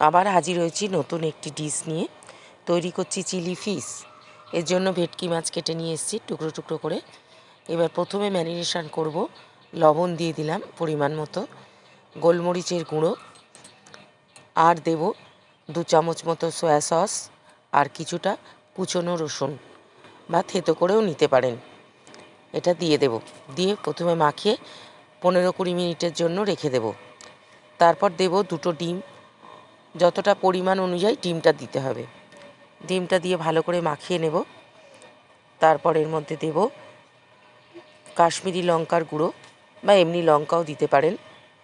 আবার হাজির হয়েছি নতুন একটি ডিশ নিয়ে। তৈরি করছি চিলি ফিশ। এর জন্য ভেটকি মাছ কেটে নিয়ে এসেছি টুকরো টুকরো করে। এবার প্রথমে ম্যারিনেশন করব। লবণ দিয়ে দিলাম পরিমাণ মতো। গোলমরিচের গুঁড়ো। আর দেব দু চামচ মতো সয়া সস আর কিছুটা কুচনো রসুন বা থেতো করেও নিতে পারেন। এটা দিয়ে দেব। দিয়ে প্রথমে মাখিয়ে পনেরো কুড়ি মিনিটের জন্য রেখে দেব। তারপর দেব দুটো ডিম যতটা পরিমাণ অনুযায়ী ডিমটা দিতে হবে। ডিমটা দিয়ে ভালো করে মাখিয়ে নেব। তারপর এর মধ্যে দেব কাশ্মীরি লঙ্কার গুঁড়ো বা এমনি লঙ্কাও দিতে পারেন।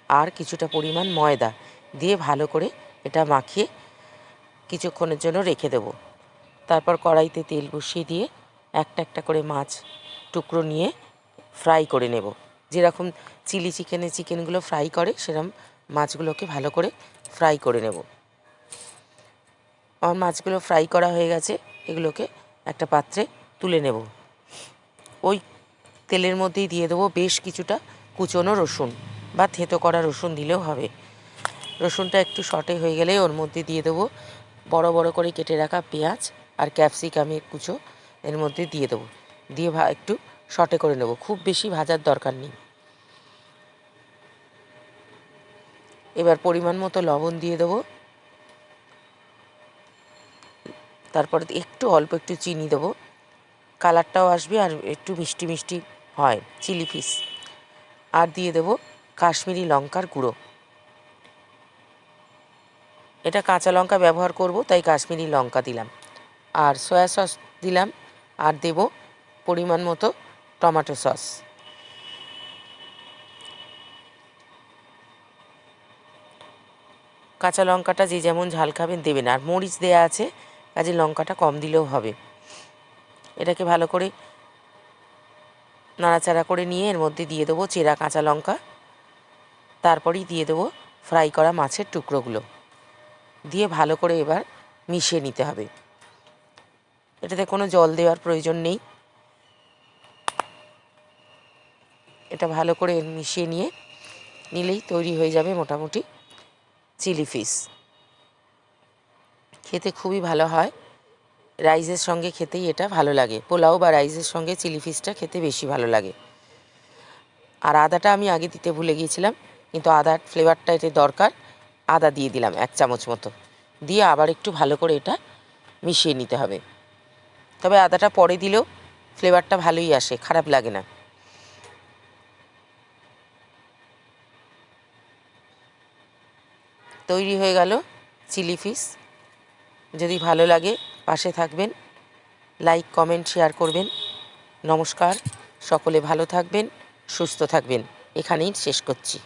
আর কিছুটা পরিমাণ ময়দা দিয়ে ভালো করে এটা মাখিয়ে কিছুক্ষণের জন্য রেখে দেব। তারপর কড়াইতে তেল বসিয়ে দিয়ে একটা একটা করে মাছ টুকরো নিয়ে ফ্রাই করে নেব। যেরকম চিলি চিকেনে চিকেনগুলো ফ্রাই করে, সেরকম মাছগুলোকে ভালো করে ফ্রাই করে নেব। আমার মাছগুলো ফ্রাই করা হয়ে গেছে। এগুলোকে একটা পাত্রে তুলে নেব। ওই তেলের মধ্যেই দিয়ে দেবো বেশ কিছুটা কুচনো রসুন বা থেতো করা রসুন দিলেও হবে। রসুনটা একটু শর্টে হয়ে গেলে ওর মধ্যে দিয়ে দেবো বড় বড় করে কেটে রাখা পেঁয়াজ আর ক্যাপসিকামের কুচো এর মধ্যে দিয়ে দেবো। দিয়ে একটু শর্টে করে নেব। খুব বেশি ভাজার দরকার নেই। এবার পরিমাণ মতো লবণ দিয়ে দেবো। তারপর একটু অল্প একটু চিনি দেবো। কালারটাও আসবে আর একটু মিষ্টি মিষ্টি হয়, চিলি ফিশ। আর দিয়ে দেবো কাশ্মীরি লঙ্কার গুঁড়ো। এটা কাঁচা লঙ্কা ব্যবহার করব, তাই কাশ্মীরি লঙ্কা দিলাম। আর সয়া সস দিলাম, আর দেব পরিমাণ মতো টমেটো সস। কাঁচা লঙ্কাটা যে যেমন ঝাল খাবেন দেবেন, আর মরিচ দেয়া আছে কাজে লঙ্কাটা কম দিলেও হবে। এটাকে ভালো করে নাড়াচাড়া করে নিয়ে এর মধ্যে দিয়ে দেবো চেরা কাঁচা লঙ্কা। তারপরেই দিয়ে দেবো ফ্রাই করা মাছের টুকরোগুলো। দিয়ে ভালো করে এবার মিশিয়ে নিতে হবে। এটাতে কোনো জল দেওয়ার প্রয়োজন নেই। এটা ভালো করে মিশিয়ে নিয়ে নিলেই তৈরি হয়ে যাবে মোটামুটি চিলি ফিশ। খেতে খুবই ভালো হয়। রাইসের সঙ্গে খেতেই এটা ভালো লাগে। পোলাও বা রাইসের সঙ্গে চিলি ফিশটা খেতে বেশি ভালো লাগে। আর আদাটা আমি আগে দিতে ভুলে গিয়েছিলাম, কিন্তু আদার ফ্লেভারটা এতে দরকার। আদা দিয়ে দিলাম এক চামচ মতো। দিয়ে আবার একটু ভালো করে এটা মিশিয়ে নিতে হবে। তবে আদাটা পরে দিলেও ফ্লেভারটা ভালোই আসে, খারাপ লাগে না। তৈরি হয়ে গেল চিলি ফিশ। যদি ভালো লাগে পাশে থাকবেন লাইক কমেন্ট শেয়ার করবেন। নমস্কার, সকলে ভালো থাকবেন, সুস্থ থাকবেন। এখানেই শেষ করছি।